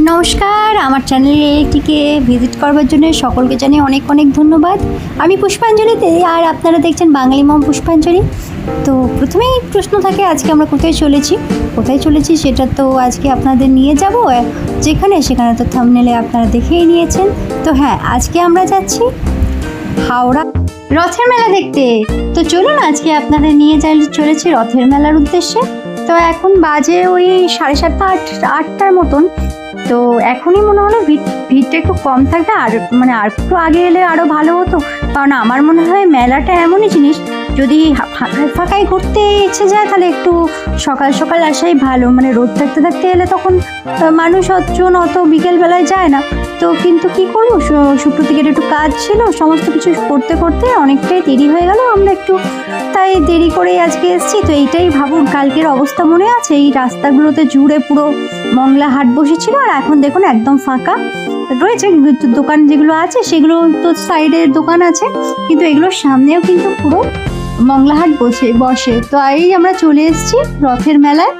নমস্কার, আমার চ্যানেলে এটিকে ভিজিট করবার জন্য সকলকে জানাই অনেক অনেক ধন্যবাদ। আমি পুষ্পাঞ্জলিতে আর আপনারা দেখছেন বাঙালি মম পুষ্পাঞ্জলি। তো প্রথমেই প্রশ্ন থাকে, আজকে আমরা কোথায় চলেছি? কোথায় চলেছি সেটা তো আজকে আপনাদের নিয়ে যাব। যেখানে সেখানে তো থামনেলে আপনারা দেখেই নিয়েছেন। তো হ্যাঁ আজকে আমরা যাচ্ছি হাওড়া রথের মেলা দেখতে। তো চলুন, আজকে আপনারা নিয়ে যাই চলেছি রথের মেলার উদ্দেশ্যে। তো এখন বাজে ওই সাড়ে সাতটা আট, আটটার মতন। তো এখনই মনে হলো ভিড় ভিড়টা একটু কম থাকবে আর মানে আর একটু আগে এলে আরও ভালো হতো। কারণ আমার মনে হয় মেলাটা এমনই জিনিস যদি ফাঁকায় ফাঁকায় ঘুরতে ইচ্ছে যায়, তাহলে একটু সকাল সকাল আসাই ভালো। মানে রোদ থাকতে থাকতে এলে তখন মানুষ অতজন অত বিকেলবেলায় যায় না। তো কিন্তু কি করব? শু- শুক্র থেকে একটু কাজ ছিল, সমস্ত কিছু করতে করতে অনেকটাই দেরি হয়ে গেল। আমরা একটু তাই দেরি করেই আজকে এসেছি। তো এইটাই ভাবুন, কালকের অবস্থা মনে আছে? এই রাস্তাগুলোতে জুড়ে পুরো মংলা হাট বসেছিল, আর এখন দেখুন একদম ফাঁকা। রয়েছে দোকান যেগুলো আছে, সেগুলো তো সাইডের দোকান আছে, কিন্তু এগুলোর সামনেও কিন্তু পুরো মংলাহাট বসে বসে। তো এই আমরা চলে এসেছি রথের মেলায়।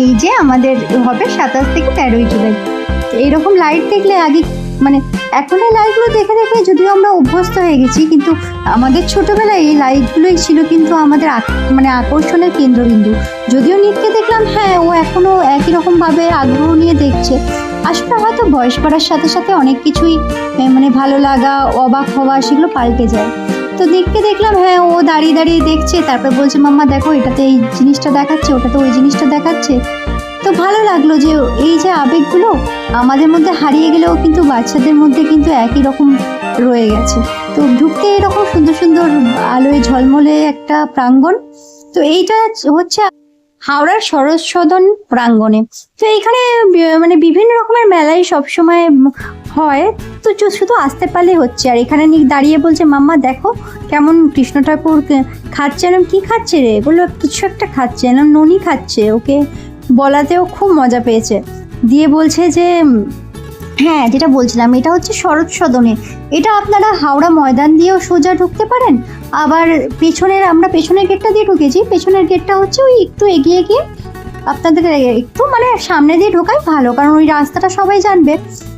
এই যে আমাদের হবে সাতাশ থেকে তেরোই জুলাই। এইরকম লাইট দেখলে আগে মানে এখন এই লাইটগুলো দেখে দেখে যদিও আমরা অভ্যস্ত হয়ে গেছি, কিন্তু আমাদের ছোটবেলায় এই লাইটগুলোই ছিল কিন্তু আমাদের মানে আকর্ষণের কেন্দ্রবিন্দু। যদিও নিতকে দেখলাম হ্যাঁ ও এখনও একই রকমভাবে আগ্রহ নিয়ে দেখছে। আসলে হয়তো বয়স বাড়ার সাথে সাথে অনেক কিছুই মানে ভালো লাগা, অবাক হওয়া, সেগুলো পাল্টে যায়। তো দেখতে দেখলাম হ্যাঁ ও দাঁড়িয়ে দাঁড়িয়ে দেখছে, তারপর বলছে, মাম্মা, দেখো, এটাতে এই জিনিসটা দেখাচ্ছে, ওটাতে ওই জিনিসটা দেখাচ্ছে। তো ভালো লাগল যে এই যে আবেগগুলো আমাদের মধ্যে হারিয়ে গেলেও কিন্তু বাচ্চাদের মধ্যে কিন্তু একই রকম রয়ে গেছে। তো ঢুকতে এরকম সুন্দর সুন্দর আলোয় ঝলমলে একটা প্রাঙ্গণ। তো এইটা হচ্ছে হাওড়ার সরস সদন প্রাঙ্গণে। তো এখানে মানে বিভিন্ন রকমের মেলাই সবসময় হয়। তো শুধু আসতে পারলে হচ্ছে। আর এখানে নিক দাঁড়িয়ে বলছে, মাম্মা, দেখো কেমন কৃষ্ণ ঠাকুর খাচ্ছে। এরম, কী খাচ্ছে রে? বলল, কিছু একটা খাচ্ছে। এরম, ননি খাচ্ছে। ওকে বলাতেও খুব মজা পেয়েছে। দিয়ে বলছে যে হ্যাঁ যেটা বলছিলাম, এটা হচ্ছে শরৎ সদনে। এটা আপনারা হাওড়া ময়দান দিয়েও সোজা ঢুকতে পারেন। আবার পেছনের, আমরা পেছনের গেটটা দিয়ে ঢুকেছি। পেছনের গেটটা হচ্ছে ওই একটু এগিয়ে গিয়ে আপনাদের একটু মানে সামনে দিয়ে ঢোকাই ভালো, কারণ ওই রাস্তাটা সবাই জানবে।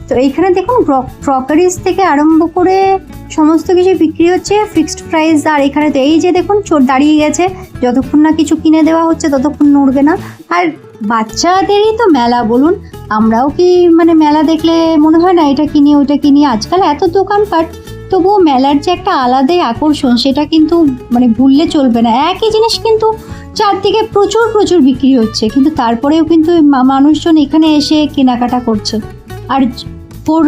তো এইখানে দেখুন ক্রকারিজ থেকে আরম্ভ করে সমস্ত কিছু বিক্রি হচ্ছে ফিক্সড প্রাইস আর এখানে তো এই যে দেখুন, চোর দাঁড়িয়ে গেছে। যতক্ষণ না কিছু কিনে দেওয়া হচ্ছে, ততক্ষণ নড়বে না। আর বাচ্চাদেরই তো মেলা, বলুন। আমরাও কি মানে মেলা দেখলে মনে হয় না এটা কিনি ওটা কিনি আজকাল এত দোকানপাট, তবুও মেলার যে একটা আলাদাই আকর্ষণ, সেটা কিন্তু মানে ভুললে চলবে না। একই জিনিস কিন্তু চারদিকে প্রচুর প্রচুর বিক্রি হচ্ছে। কিন্তু তারপরেও কিন্তু মানুষজন এখানে এসে কেনাকাটা করছে। আর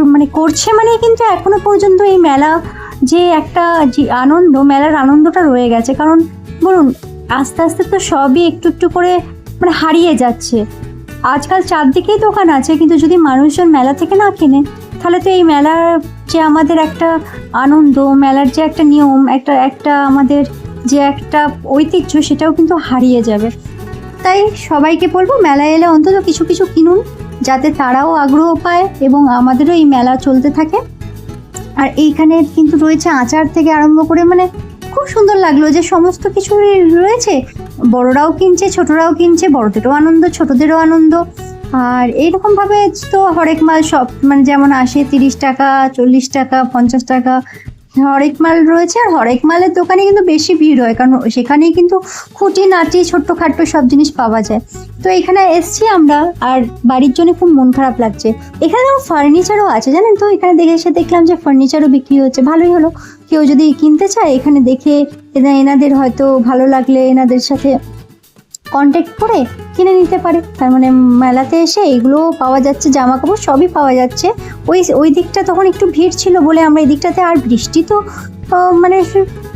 মানে করছে মানে কিন্তু এখনও পর্যন্ত এই মেলা যে একটা যে আনন্দ, মেলার আনন্দটা রয়ে গেছে। কারণ, বলুন, আস্তে আস্তে তো সবই একটু একটু করে মানে হারিয়ে যাচ্ছে। আজকাল চারদিকেই দোকান আছে, কিন্তু যদি মানুষজন মেলা থেকে না কেনে, তাহলে তো এই মেলার যে আমাদের একটা আনন্দ, মেলার যে একটা নিয়ম, একটা একটা আমাদের যে একটা ঐতিহ্য, সেটাও কিন্তু হারিয়ে যাবে। তাই সবাইকে বলব, মেলায় এলে অন্তত কিছু কিছু কিনুন, যাতে তারাও আগ্রহ পায় এবং আমাদেরও এই মেলা চলতে থাকে। আর এইখানে কিন্তু রয়েছে আচার থেকে আরম্ভ করে মানে খুব সুন্দর লাগল যে সমস্ত কিছু রয়েছে। বড়রাও কিনছে, ছোটরাও কিনছে, বড়দেরও আনন্দ, ছোটদেরও আনন্দ। আর এইরকম ভাবে তো হরেক মাল সব মানে যেমন আসে তিরিশ টাকা, চল্লিশ টাকা, পঞ্চাশ টাকা হরেক মাল রয়েছে আর হরেক মালের দোকানে কিন্তু বেশি ভিড় হয়, কারণ সেখানেই কিন্তু খুঁটি নাটি ছোট্ট খাট্ট সব জিনিস পাওয়া যায়। তো এখানে এসছি আমরা, আর বাড়ির জন্য খুব মন খারাপ লাগছে। এখানে যেমন ফার্নিচারও আছে, জানেন তো? এখানে দেখে এসে দেখলাম যে ফার্নিচারও বিক্রি হচ্ছে, ভালোই হলো। কেউ যদি কিনতে চায়, এখানে দেখে এনা- এনাদের হয়তো ভালো লাগলে এনাদের সাথে কন্ট্যাক্ট করে কিনে নিতে পারে। তার মানে মেলাতে এসে এগুলো পাওয়া যাচ্ছে জামা কাপড় সবই পাওয়া যাচ্ছে। ওই ওই দিকটা তখন একটু ভিড় ছিল বলে আমরা এই দিকটাতে আর বৃষ্টি তো মানে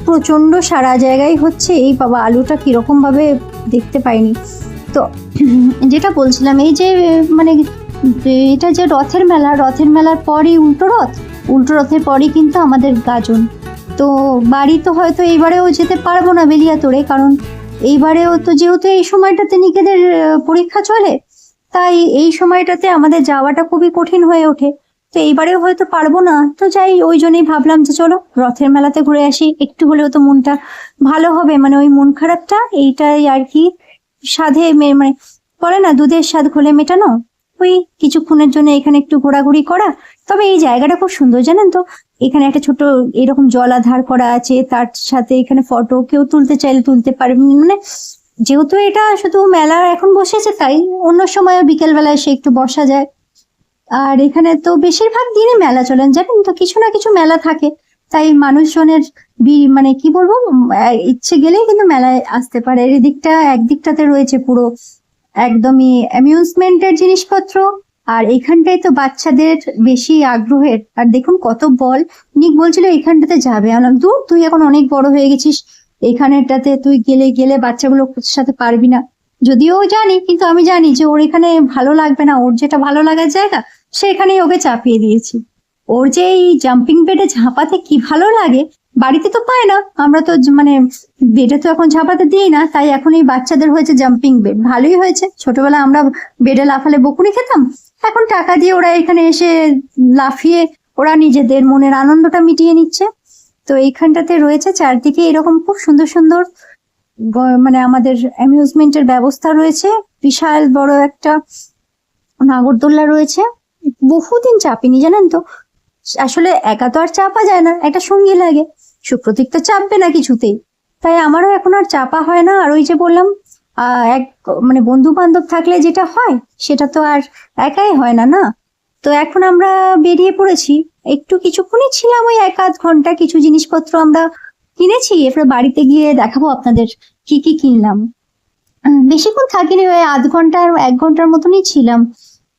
প্রচণ্ড সারা জায়গায় হচ্ছে। এই বাবা, আলুটা কীরকমভাবে দেখতে পাইনি। তো যেটা বলছিলাম, এই যে মানে এটা যে রথের মেলা, রথের মেলার পরই উল্টো রথ, উল্টো রথের পরই কিন্তু আমাদের গাজন। তো বাড়ি তো হয়তো এইবারেও যেতে পারব না বেলিয়াতোড়ে, কারণ এইবারেও তো যেহেতু এই সময়টাতে নিকেদের আহ, পরীক্ষা চলে তাই এই সময়টাতে আমাদের যাওয়াটা খুবই কঠিন হয়ে ওঠে। তো এইবারেও হয়তো পারব না। তো যাই ওই জন্যই ভাবলাম যে চলো রথের মেলাতে ঘুরে আসি। একটু হলেও তো মনটা ভালো হবে মানে ওই মন খারাপটা এইটাই আর কি সাধে মানে বলে না দুধের স্বাদ ঘোলে মেটানো। ওই কিছুক্ষণের জন্য এখানে একটু ঘোরাঘুরি করা। তবে এই জায়গাটা খুব সুন্দর জানেন তো? এখানে একটা ছোট এরকম জলাধার করা আছে, তার সাথে এখানে ফটো কেউ তুলতে চাইলে তুলতে পারে। মানে যেহেতু এটা শুধু মেলা এখন বসেছে তাই, অন্য সময় বিকেল বেলায় এসে একটু বসা যায়। আর এখানে তো বেশিরভাগ দিনই মেলা চলেন জানেন তো, কিছু না কিছু মেলা থাকে। তাই মানুষজনের মানে কি বলব ইচ্ছে গেলেই কিন্তু মেলায় আসতে পারে। এই দিকটা একদিকটাতে রয়েছে পুরো একদমই অ্যামিউজমেন্টের জিনিসপত্র। আর এখানটায় তো বাচ্চাদের বেশি আগ্রহের। আর দেখুন কত বল। নিক বলছিল এখানটাতে যাবে। আমি দূর, তুই এখন অনেক বড় হয়ে গেছিস। এখানেটাতে তুই গেলে গেলে বাচ্চাগুলোর সাথে পারবি না। যদিও জানি, কিন্তু আমি জানি যে ওর এখানে ভালো লাগবে না। ওর যেটা ভালো লাগার জায়গা, সে সেখানেই ওকে চাপিয়ে দিয়েছি। ওর যে এই জাম্পিং বেডে ঝাঁপাতে কি ভালো লাগে, বাড়িতে তো পায় না। আমরা তো মানে বেডে তো এখন ঝাঁপাতে দিই না, তাই এখন এই বাচ্চাদের হয়েছে জাম্পিং বেড ভালোই হয়েছে। ছোটবেলায় আমরা বেডে লাফালে বকুনি খেতাম এখন টাকা দিয়ে ওরা এখানে এসে লাফিয়ে ওরা নিজেদের মনের আনন্দটা মিটিয়ে নিচ্ছে। তো এইখানটাতে রয়েছে চারদিকে এরকম খুব সুন্দর সুন্দর মানে আমাদের অ্যামিউজমেন্টের ব্যবস্থা রয়েছে। বিশাল বড় একটা নাগরদোল্লা রয়েছে। বহুদিন চাপিনি, জানেন তো? আসলে একা তো আর চাপা যায় না, একটা সঙ্গী লাগে। সুপ্রতীক তো চাপবে না কিছুতেই। তাই আমারও এখন আর চাপা হয় না। আর ওই যে বললাম এক মানে বন্ধু বান্ধব থাকলে যেটা হয়, সেটা তো আর একাই হয় না না? তো এখন আমরা বেরিয়ে পড়েছি। একটু কিছুক্ষণই ছিলাম ওই এক আধ ঘণ্টা, কিছু জিনিসপত্র আমরা কিনেছি। এরপরে বাড়িতে গিয়ে দেখাবো আপনাদের কি কি কিনলাম। বেশিক্ষণ থাকিনি, ওই আধ ঘণ্টা আর এক ঘণ্টার মতনই ছিলাম।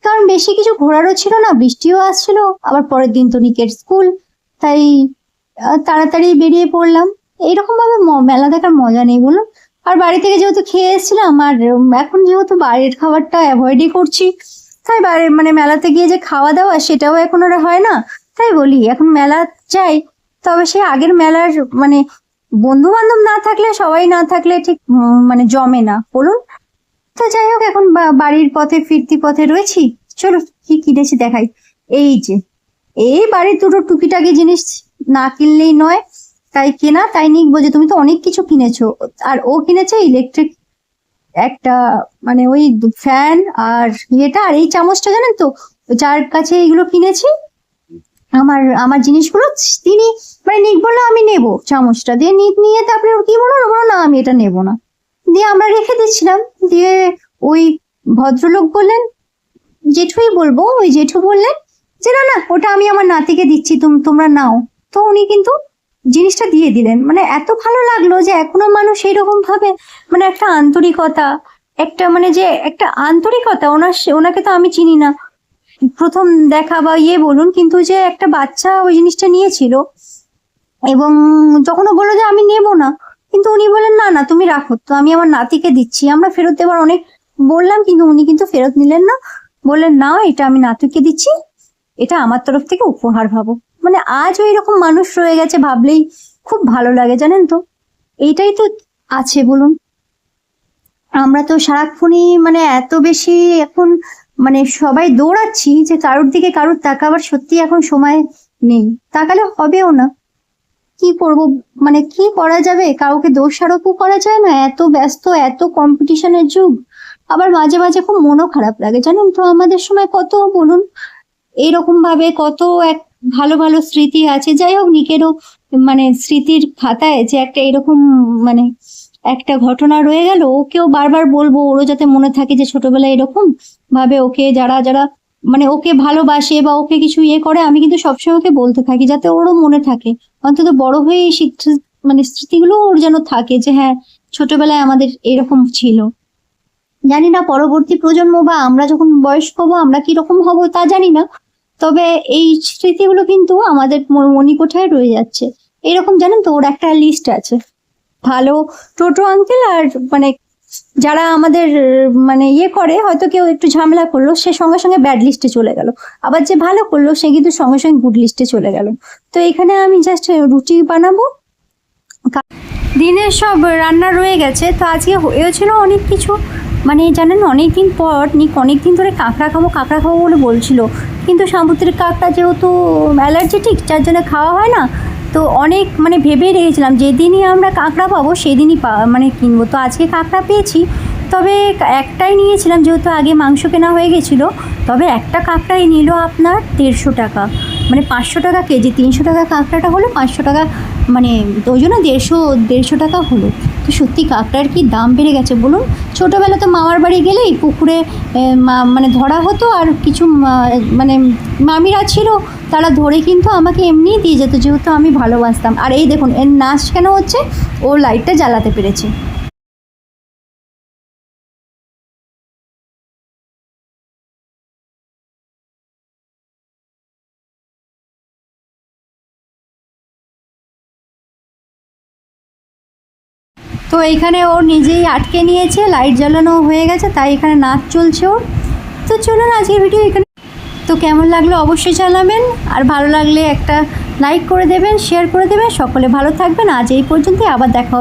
কারণ বেশি কিছু ঘোরারও ছিল না, বৃষ্টিও আসছিল, আবার পরের দিন তো নিকের স্কুল, তাই তাড়াতাড়ি বেরিয়ে পড়লাম। এইরকম ভাবে মেলা দেখার মজা নেই, বলুন। আর বাড়ি থেকে যেহেতু খেয়ে এসেছিলাম, আর এখন যেহেতু বাড়ির খাবারটা অ্যাভয়েডই করছি, তাই বাড়ির মানে মেলাতে গিয়ে যে খাওয়া দাওয়া সেটাও এখন আর হয় না। তাই বলি, এখন মেলা যাই, তবে সে আগের মেলার মানে বন্ধু বান্ধব না থাকলে, সবাই না থাকলে ঠিক মানে জমে না। বলুন? তো যাই হোক, এখন বাড়ির পথে, ফিরতি পথে রয়েছি। চলো, কি কিনেছি দেখাই। এই যে, এই বাড়ির দুটো টুকিটাকি জিনিস না কিনলেই নয় তাই কেনা তাই নিক বলছে, তুমি তো অনেক কিছু কিনেছো। আর ও কিনেছে ইলেকট্রিক একটা মানে ওই ফ্যান আর ইয়েটা আর এই চামচটা জানেন তো? যার কাছে এগুলো কিনেছি, আমার আমার জিনিসগুলো তিনি মানে নিক বলল আমি নেব চামচটা। দিয়ে নিক নিয়ে তারপরে কি বলল? ও বলল, না, আমি এটা নেব না। দিয়ে আমরা রেখে দিচ্ছিলাম। দিয়ে ওই ভদ্রলোক বললেন, জেঠুই বলব। ওই জেঠু বললেন যে, না না, ওটা আমি আমার নাতিকে দিচ্ছি, তুম- তোমরা নাও। তো উনি কিন্তু জিনিসটা দিয়ে দিলেন। মানে এত ভালো লাগল যে এখনও মানুষ এইরকম ভাবে মানে একটা আন্তরিকতা, একটা মানে যে একটা আন্তরিকতা, ওনার ওনাকে তো আমি চিনি না। প্রথম দেখা বা ইয়ে বলুন, কিন্তু যে একটা বাচ্চা ওই জিনিসটা নিয়েছিল এবং যখন ও বলল যে আমি নেব না। কিন্তু উনি বললেন, না না, তুমি রাখো। তো আমি আমার নাতিকে দিচ্ছি। আমরা ফেরত দেওয়ার অনেক বললাম, কিন্তু উনি কিন্তু ফেরত নিলেন না। বললেন না এটা আমি নাতিকে দিচ্ছি। এটা আমার তরফ থেকে উপহার ভাবো মানে আজও এরকম মানুষ রয়ে গেছে ভাবলেই খুব ভালো লাগে, জানেন তো? এইটাই তো আছে, বলুন। আমরা তো সারাক্ষণই মানে এত বেশি এখন মানে সবাই দৌড়াচ্ছি যে কারোর দিকে কারোর তাকাবার সত্যি এখন সময় নেই। তাকালে হবেও না। কি করব? মানে কি করা যাবে? কাউকে দোষারোপও করা যায় না। এত ব্যস্ত, এত কম্পিটিশনের যুগ। আবার মাঝে মাঝে খুব মনও খারাপ লাগে, জানেন তো? আমাদের সময় কত, বলুন? এইরকম ভাবে কত এক ভালো ভালো স্মৃতি আছে। যাই হোক, নিকেরও মানে স্মৃতির খাতায় যে একটা এরকম মানে একটা ঘটনা রয়ে গেল, ওকেও বারবার বলব, ওরও যাতে মনে থাকে যে ছোটবেলায় এরকম ভাবে ওকে যারা যারা মানে ওকে ভালোবাসে বা ওকে কিছু ইয়ে করে, আমি কিন্তু সবসময় ওকে বলতে থাকি যাতে ওরও মনে থাকে। অন্তত বড় হয়ে এই মানে স্মৃতিগুলো ওর যেন থাকে যে হ্যাঁ ছোটবেলায় আমাদের এরকম ছিল। জানি না পরবর্তী প্রজন্ম বা আমরা যখন বয়স্ক হব, আমরা কি রকম হব তা জানি না। তবে এই স্মৃতিগুলো কিন্তু আমাদের মণিকোঠায় রয়ে যাচ্ছে। এরকম জানেন তো, ওর একটা লিস্ট আছে। ভালো টোটো আঙ্কেল আর মানে যারা আমাদের মানে ইয়ে করে, হয়তো কেউ একটু ঝামেলা করল, সে সঙ্গে সঙ্গে ব্যাড লিস্টে চলে গেল। আবার যে ভালো করল, সে কিন্তু সঙ্গে সঙ্গে গুড লিস্টে চলে গেল। তো এখানে আমি জাস্ট রুটি বানাবো। দিনের সব রান্না রয়ে গেছে। তো আজকে হয়েছিল অনেক কিছু। মানে জানেন অনেক দিন পর নিক অনেক দিন ধরে কাঁকড়া খাব কাঁকড়া খাব বলে বলছিল। কিন্তু সামুদ্রিক কাঁকড়া যেহেতু অ্যালার্জেটিক, যার জন্য খাওয়া হয় না, তো অনেক মানে ভেবেই রেখেছিলাম, যেদিনই আমরা কাঁকড়া পাবো, সেদিনই পা মানে কিনবো। তো আজকে কাঁকড়া পেয়েছি। তবে একটাই নিয়েছিলাম, যেহেতু আগে মাংস কেনা হয়ে গেছিল, তবে একটা কাঁকড়াই নিল আপনার দেড়শো টাকা। মানে পাঁচশো টাকা কেজি, তিনশো টাকা কাঁকড়াটা হলো, পাঁচশো টাকা মানে ওই জন্য দেড়শো দেড়শো টাকা হলো। সত্যি কাঁকড়ার কি দাম বেড়ে গেছে বলুন? ছোটোবেলা তো মামার বাড়ি গেলেই পুকুরে মানে ধরা হতো আর কিছু মানে মামিরা ছিল, তারা ধরে কিন্তু আমাকে এমনিই দিয়ে যেত, যেহেতু আমি ভালোবাসতাম। আর এই দেখুন, এর নাচ কেন হচ্ছে? ও লাইটটা জ্বালাতে পেরেছে। তো এইখানে ওর নিজেই আটকে নিয়েছে, লাইট জ্বালানো হয়ে গেছে, তাই এখানে নাচ চলছে ওর। তো চলুন আজকের ভিডিও এখানে। তো কেমন লাগল অবশ্যই জানাবেন, আর ভালো লাগলে একটা লাইক করে দেবেন শেয়ার করে দেবেন, সকলে ভালো থাকবেন, আজ এই পর্যন্তই, আবার দেখা